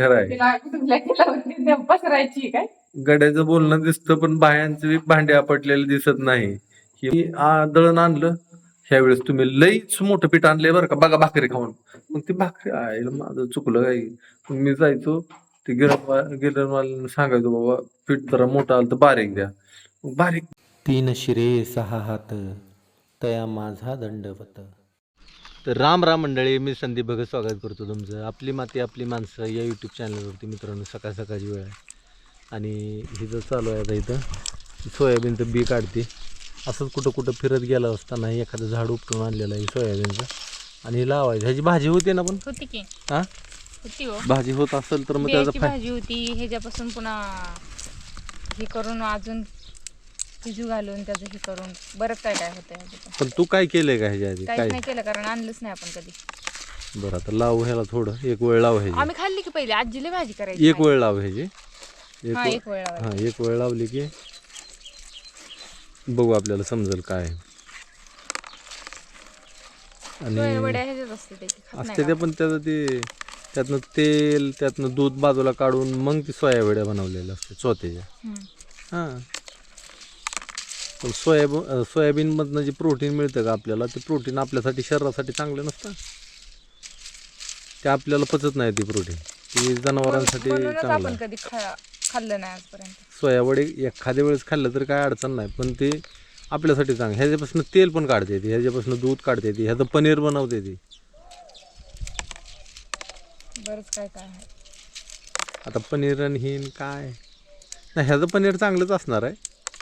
आहे पसरायची काय? गड्याचं बोलणं दिसतं पण बायांचं भांडे आपटलेले दिसत नाही. ही आ, दळण आणलं ह्यावेळेस तुम्ही लईच मोठं पीठ आणलंय बरं का. बघा भाकरी खाऊन. मग ती भाकरी आईला माझं चुकलं काय? मग मी जायचो ते गिरण सांगायचो बाबा पीठ जरा मोठं आलं तर बारीक द्या. मग बारीक तीन शिरे सहा हात तया माझा दंडवत. तर राम राम मंडळी मी संदीप भगत स्वागत करतो तुमचं. आपली माती आपली माणसं या यूट्यूब चॅनलवरती मित्रांनो सकाळ सकाळची वेळ आहे. आणि ही जर चालू आहे आता इथं सोयाबीनचं बी काढते. असंच कुठं कुठं फिरत गेलं असताना एखादं झाड उपटून आणलेलं आहे सोयाबीनचं. आणि हे लावायचं. ह्याची भाजी होते ना पण? होती की. हां? होती हो. भाजी होत असेल तर मग त्याचा बियाची भाजी होती. ह्याच्यापासून पुन्हा हे करून अजून भिजू घालून त्याचं हे करून बरंच काय काय होतं ह्याच्यात. पण तू काय केलंय का ह्याच्या आधी काहीच काय नाही केलं कारण आणलंच नाही आपण कधी बरं आता लावू ह्याला थोडं एक वेळ लाव ह्याची आम्ही खाल्ली की पहिले आजीला भाजी करायची एक वेळ लाव ह्याची एक हा वेळ- एक वेळ लावायची. हा एक वेळ लावली की बघू आपल्याला समजेल काय आहे. सोया आणि वड्या ह्याच्यात असते खात नाही ते? पण त्याचं ते त्यातनं तेल त्यातनं दूध बाजूला काढून मग ती सोयाबीड्या बनवलेल्या असते हम्म. हां पण सोयाबीन सोयाबीनमधनं जे प्रोटीन मिळतं का आपल्याला ते प्रोटीन आपल्यासाठी शरीरासाठी चांगलं नसतं? ते आपल्याला पचत नाही ती प्रोटीन. ती जनावरांसाठी चांगलं आपण कधी खा खाल्लं नाही आजपर्यंत. सोयावडे एखाद्या वेळेस खाल्लं तर काय अडचण नाही पण ते आपल्यासाठी चांगलं. ह्याच्यापासून तेल पण काढता येते ह्याच्यापासून दूध काढता येते ह्याचं पनीर बनवता येते. बरंच काय काय आहे. आता पनीर आणि हे आणि काय? नाही ह्याचं पनीर चांगलंच असणार आहे.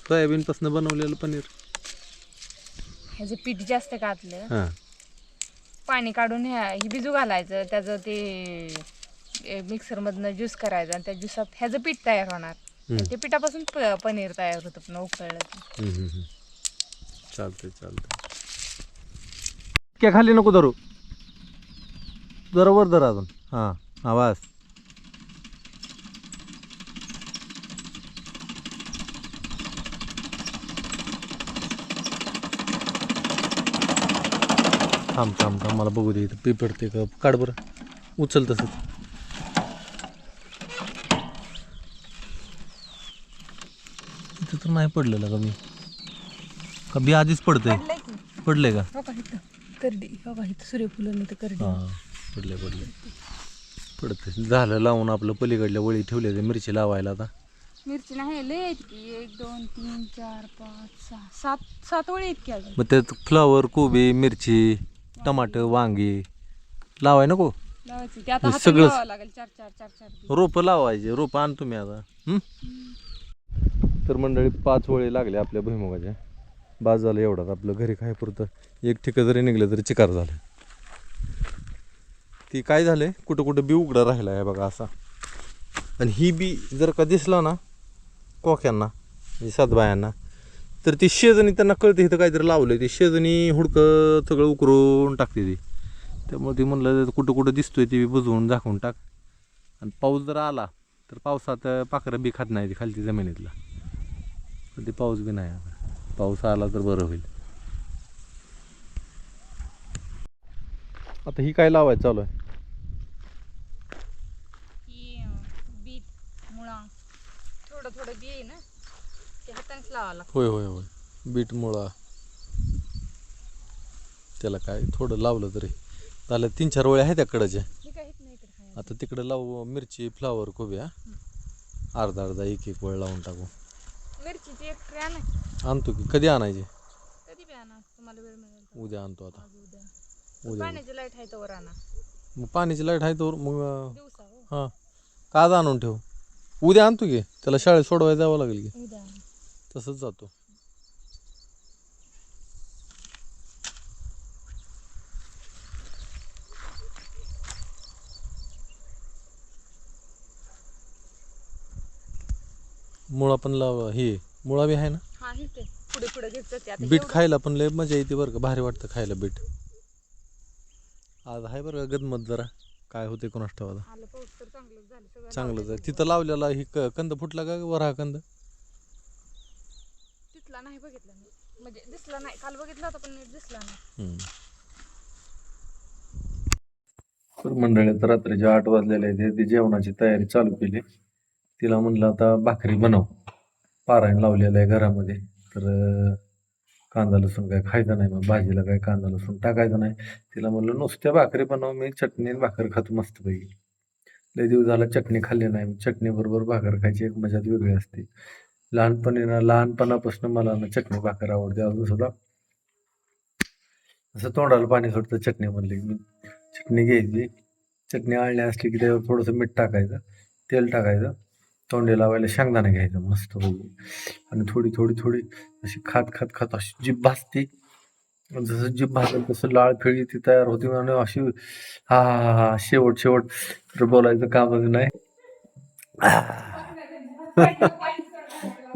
सोयाबीनपासून बनवलेलं पनीर. ह्याचं पीठ जास्त का आतलं हां. पाणी काढून ह्या ही भिजू घालायचं त्याचं ते मिक्सरमधनं ज्यूस करायचं आणि त्या ज्युसात ह्याचं पीठ तयार होणार. ते पिठापासून प- पनीर तयार होतं पण उकळलं की. चालतंय चालतंय. खाली नको धरू. जरा वर धर अजून. हां हां थांब थांब थांब मला बघू दे इथं. पी पडते का काढ बरं. उचल तसंच. इथं तर नाही पडलेलं का मी? का बी आधीच पडतंय? पडलंय का. करडी. इथं? तर करडी. हां पडले पडले पडतंय. झालं लावून आपलं पलीकडल्या वळी ठेवले ते मिरची लावायला आता. मिरची नाही लय आहेत की. एक दोन तीन चार पाच सहा. सात सात वळी आहेत की अजून? मग त्यात फ्लावर कोबी मिरची टमाटर वांगी. लावाय नको. लावायची ते आता हे हाताने सगळंच- लावावं लागेल चार चार चार चार रोपं लावायचे रोपं आण तुम्ही आता. हं? तर मंडळी पाच वळी लागले आपल्या भुईमुगाच्या बाद झालं एवढाच आपलं घरी काय पुरतं? एक ठिकाण जरी निघलं तरी चिकार झालं. ती काय झालंय कुठं कुठं बी उघडं राहिलं आहे बघा असा. आणि ही बी जर का दिसला ना कोक्यांना म्हणजे सातबायांना तर ती शेजणी त्यांना कळते इथं काहीतरी लावलं ते. शेजणी हुडकं सगळं उकरून टाकते ती. त्यामुळे ती म्हणलं कुठं कुठं दिसतोय ती बुजवून झाकून टाक. आणि पाऊस जर आला तर पावसात पाखरं बी खात नाही ती खालती जमिनीतला. पण ते पाऊस बी नाही पाऊस आला तर बरं होईल. आता ही काय लावायचं चालू आहे ही अं, बीट मुळा थोडं थोडं बी आहे ना ते हातानेच लावावं लागतं. होय होय होय. बीट मुळा. त्याला काय थोडं लावलं तरी. झालं तीन चार वळ्या आहेत त्या कडच्या हे काय हेच नाही इकडे खायला. आता तिकडे लावू मिरची फ्लावर कोबी हा. अर्धा अर्धा एक एक वळ लावून टाकू. मिरचीची एक ट्रे आणा आणतो की कधी आणायचे? कधी बी आणा तुम्हाला वेळ मिळेल तेव्हा. उद्या आणतो आता. आज उद्या. उद्या पाण्याची लाइट आहे तर आणा. मग पाण्याची लाइट आहे तर मग दिवसा हो. हां. का आज आणून ठेव? उद्या आणतो की त्याला शाळेत सोडवायला जावं लागेल की. उद्या आणा. तसंच जातो. मुळा पण लाव हे मुळा बी आहे ना? हा हे पुढे पुढे घेत जाते आता बीट एवढं- खायला पण लय मजा येते बरं का भारी वाटतं खायला बीट. आज आहे बरं का गदमत जरा. काय होते आलं पाऊस तर चांगलंच झालं सगळं लावलंय तिथं लावलेला ही क- कंद फुटला का वरा कंद? दिसला नाही बघितला मी. म्हणजे दिसला नाही. काल बघितला होता पण नीट दिसला नाही. मंडळी तर रात्रीचे आठ वाजलेले आहे ती जेवणाची तयारी चालू केली. तिला म्हणलं आता भाकरी बनव. पारायण लावलेलं आहे घरामध्ये. तर कांदा लसूण काय खायचं नाही. मग भाजीला काय कांदा लसूण टाकायचं नाही. तिला म्हणलं नुसत्या भाकरी बनव. मी चटणी आणि भाकर खातो पाहिजे लय दिवस झाला चटणी खाल्ली नाही. चटणी बरोबर भाकर खायची एक मजाच वेगळी असते. लहानपणी ना लहानपणापासून मला ना चटणी भाकर आवडते. अजून सुद्धा असं तोंडाला पाणी सुटतं चटणी म्हणली की मी चटणी घ्यायची. चटणी आळणी असली की त्यावर थोडंसं मीठ टाकायचं तेल टाकायचं तोंडी लावायला शेंगदाणा घ्यायचं मस्त आणि थोडी थोडी थोडी अशी खात खात खात अशी जीभ भासते जसं जीभ भासेल तसं लाळ फिळी ती तयार होती आणि अशी हा हा हा हा शेवट शेवट तर बोलायचं कामच नाही.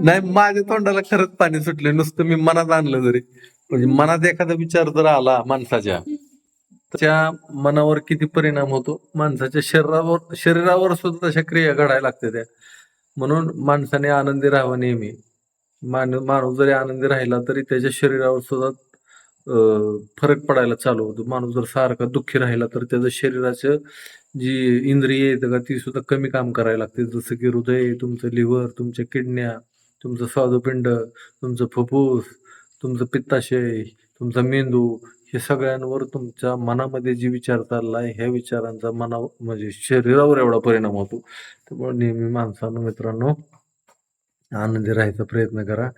नाही माझ्या तोंडाला खरंच पाणी सुटले नुसतं मी मनात आणलं जरी. म्हणजे मनात एखादा विचार जर आला माणसाच्या त्याच्या मनावर किती परिणाम होतो? माणसाच्या शरीरावर शरीरावर सुद्धा तशा क्रिया घडायला लागते त्या. म्हणून माणसाने आनंदी राहावं नेहमी. मान माणूस जरी आनंदी राहिला तरी त्याच्या शरीरावर सुद्धा फरक पडायला चालू होतो. माणूस जर सारखा दुःखी राहिला तर त्याचं शरीराचं जी इंद्रिय आहेत का ती सुद्धा कमी काम करायला लागते. जसं की हृदय तुमचं लिव्हर तुमच्या किडण्या तुमचं स्वादुपिंड तुमचं फुफ्फुस तुमचं पित्ताशय तुमचा मेंदू हे सगळ्यांवर तुमच्या मनामध्ये जे विचार चाललाय ह्या विचारांचा मना म्हणजे शरीरावर एवढा परिणाम होतो. त्यामुळे नेहमी माणसानं मित्रांनो आनंदी राहायचा प्रयत्न करा.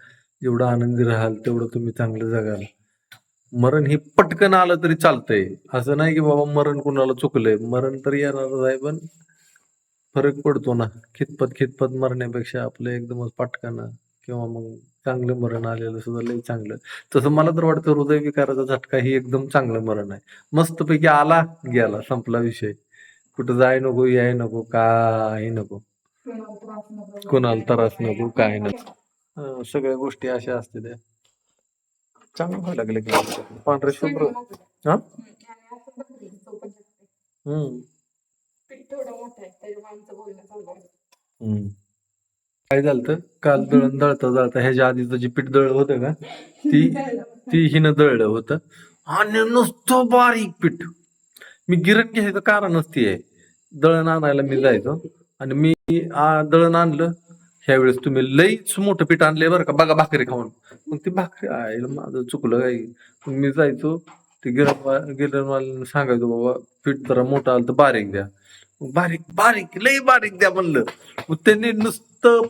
जेवढं आनंदी राहाल तेवढं तुम्ही चांगलं जगाल. मरण हे पटकन आलं तरी चालतंय. असं नाही की बाबा मरण कुणाला चुकलंय. मरण तर येणारच आहे पण फरक पडतो ना. खितपत खितपत मरण्यापेक्षा आपलं एकदमच पटकन किंवा मग चांगलं मरण आलेलं सुद्धा लई चांगलं. तसं मला तर वाटतं हृदय विकाराचा झटका ही एकदम चांगलं मरण आहे. मस्तपैकी आला गेला संपला विषय. कुठं जाय नको याय नको काही नको. कोणाला त्रास नको काय नको. सगळ्या गोष्टी अशा असते त्या चांगलं व्हायला लागले पांढरे शुभ्र. हा? हम्म. हम्म. काय झालं काल दळण दळता दळता ह्याच्या आधीचं जे पीठ दळ होतं का ती ती हिनं दळलं होतं. आणि नुसतं बारीक पीठ. मी गिरण घ्यायचं कारणच ती आहे. दळण आणायला मी जायचो. आणि मी आ, दळण आणलं. ह्यावेळेस तुम्ही लईच मोठं पीठ आणलंय बरं का. बघा भाकरी खाऊन. मग ती भाकरी आईला माझं चुकलं काही. मग मी जायचो. ते गिरण गिरणवाल्यानं सांगायचो बाबा पीठ जरा मोठं आलं तर बारीक द्या. बारीक बारीक लई बारीक द्या म्हणलं. मग त्यांनी नुसतं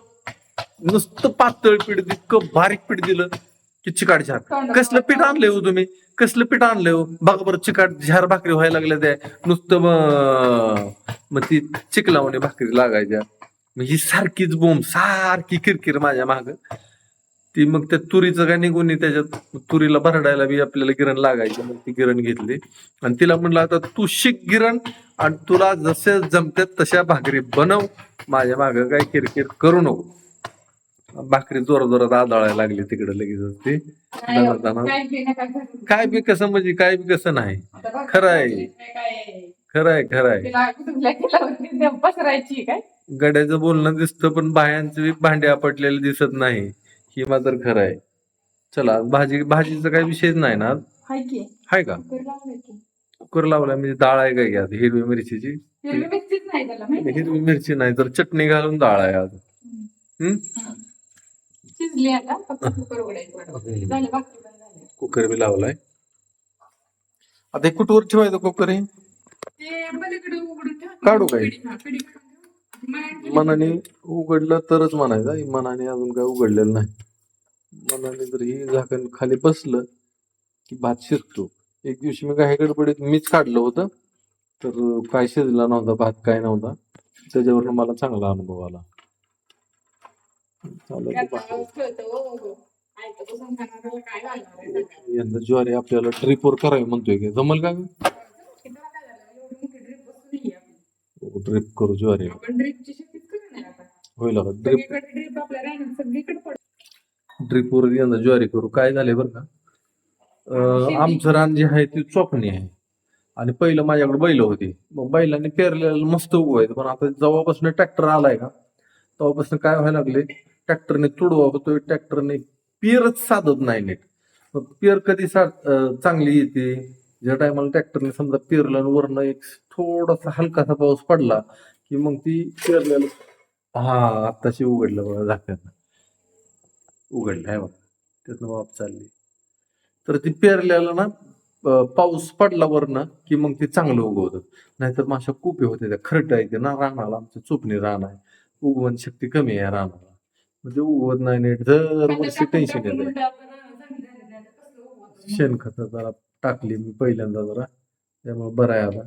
नुसतं पातळ पीठ इतकं बारीक पीठ दिलं की चिकाट झार कसलं पीठ आणलंय हो तुम्ही? कसलं पीठ आणलंय हो? बघा बरं चिकाट झार भाकरी व्हायला लागल्या त्या. नुसतं मग मग ती चिकलावणे भाकरी लागायच्या. मग ही सारखीच बोंब सारखी किरकिर माझ्या माग. ती मग त्या तुरीचं काय निघून त्याच्यात तुरीला भरडायला बी आपल्याला गिरण लागायची मग ती गिरण घेतली. आणि तिला म्हणलं आता तू शिक गिरण आणि तुला जसे जमतात तशा भाकरी बनव माझ्या माग काय किरकिर करू नको. भाकरी जोर जोरात आदळायला लागली तिकडे लगेच ती. दाना काय बी कसं म्हणजे काय बी कसं नाही. खरं आहे. खरं आहे खरं आहे. गड्याचं बोलणं दिसतं पण बायांचं बी भांडे आपटलेले दिसत नाही. ही मात्र खरं आहे चला भाजी भाजीचा काही विषयच नाही ना? हाय की हाय का कुकर लावलंय की. कुकर लावला म्हणजे डाळ आहे का घ्या हिरवी मिरचीची हिरवी मिरचीच नाही त्याला माहिती हिरवी मिरची नाही तर चटणी घालून डाळ आहे आज हम्म शिजली आता फक्त कुकर उघडायचं वाट बघायची. झाली भाकरी पण झाली कुकर बी लावलाय आता हे कुठवर ठेवायचं कुकर हे ते पलीकडे उघडून ठेव. काढू काय? हा, काढून. मनाने उघडलं तरच म्हणायचं हे मनाने अजून काय उघडलेलं नाही. मनाने जर ही झाकण खाली बसलं की भात शिजतो एक दिवशी मी काही गडबडीत मीच काढलं होतं तर काय शिजला नव्हता भात काय नव्हता त्याच्यावरनं मला चांगला अनुभव आला. हो, हो. सगळं. यंदा ज्वारी आपल्याला ट्रिपवर करावी म्हणतोय की जमल का किती वेळा काय झालं? एवढी मोठी drip बसून नाहीये आपली. ड्रिप करू ज्वारी. आपण ड्रीपची शेतीच करू नये आता. होईल ड्रिप सगळीकडे ड्रीप आपल्या राहण्यात सगळीकडे पडतो ड्रिपवर यंदा ज्वारी करू. काय झाले बरं का? अं, आमचं रान जे आहे ते चोपणी आहे. आणि पहिलं माझ्याकडे बैल होती. मग बैलांनी पेरलेलं मस्त उगवायचं पण आता जेव्हापासून ट्रॅक्टर आलाय का तेव्हापासून काय व्हायला लागले ट्रॅक्टरने तुडवा होतोय ट्रॅक्टरने पेरच साधत नाही नीट. मग पेर कधी सा अं, चांगली येते? ज्या टायमाला ट्रॅक्टरने समजा पेरलं आणि वरनं एक थोडासा हलकासा पाऊस पडला की मग ती पेरलेलं. हा आत्ताशी उघडलं बघा झाकण. उघडलं आहे बघा. त्यातनं वाफ चालली. तर ती पेरल्याला ना पाऊस पडला वरनं की मग ते चांगलं उगवतं. नाहीतर माशा कुपे होते त्या खरट आहे ते ना रानाला आमचं चुपणी रान आहे. उगवण शक्ती कमी आहे रानाला. म्हणजे उगवत नाही नीट. दरवर्षी टेन्शन येतं शेणखत जरा टाकली मी पहिल्यांदा जरा. त्यामुळे बरं आहे आता.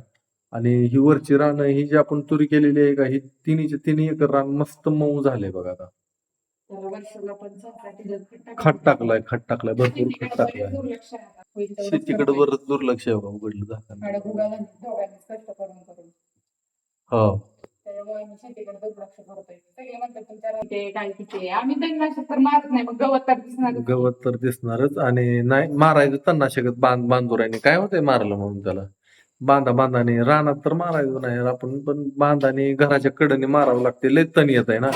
आणि ही वरची रानं ही जी आपण तुरी केलेली आहे का ही तिन्हीचे तिन्ही एकर रान मस्त मऊ झाले बघा आता. खत टाकलाय खत टाकलाय भरपूर खत टाकलाय. शेतीकडे बरंच दुर्लक्ष आहे बघा उघडलं करून. हो. आम्ही शेतीकडे दुर्लक्ष करतोय. सगळे म्हणतात तुमच्या ते काय किती आम्ही तणनाशक तर मारत नाही मग गवत तर दिसणार गवत तर दिसणारच आणि नाही मारायचं तन्नाशकत बांध बांधुराने काय होतंय मारलं म्हणून त्याला? बांधा बांधाने. रानात तर मारायचं नाही आपण पण बांधाने घराच्या कडेने मारावं लागते. लय तण येत आहे ना.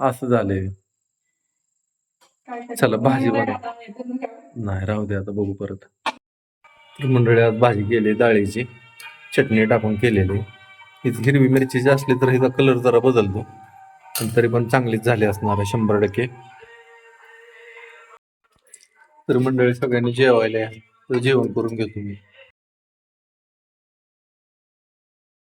असं झालंय? चला, भाजी बनव. काय- नाही राहू दे आता बघू परत. तर मंडळी आज भाजी केली डाळीची. चटणी टाकून केलेली. हिरवी हिरवी मिरचीची असली तर हिचा कलर जरा बदलतो. पण तरी पण चांगलीच झाली असणार आहे शंभर टक्के. तर मंडळी सगळ्यांनी जेवायला जेवण करून घेतो मी.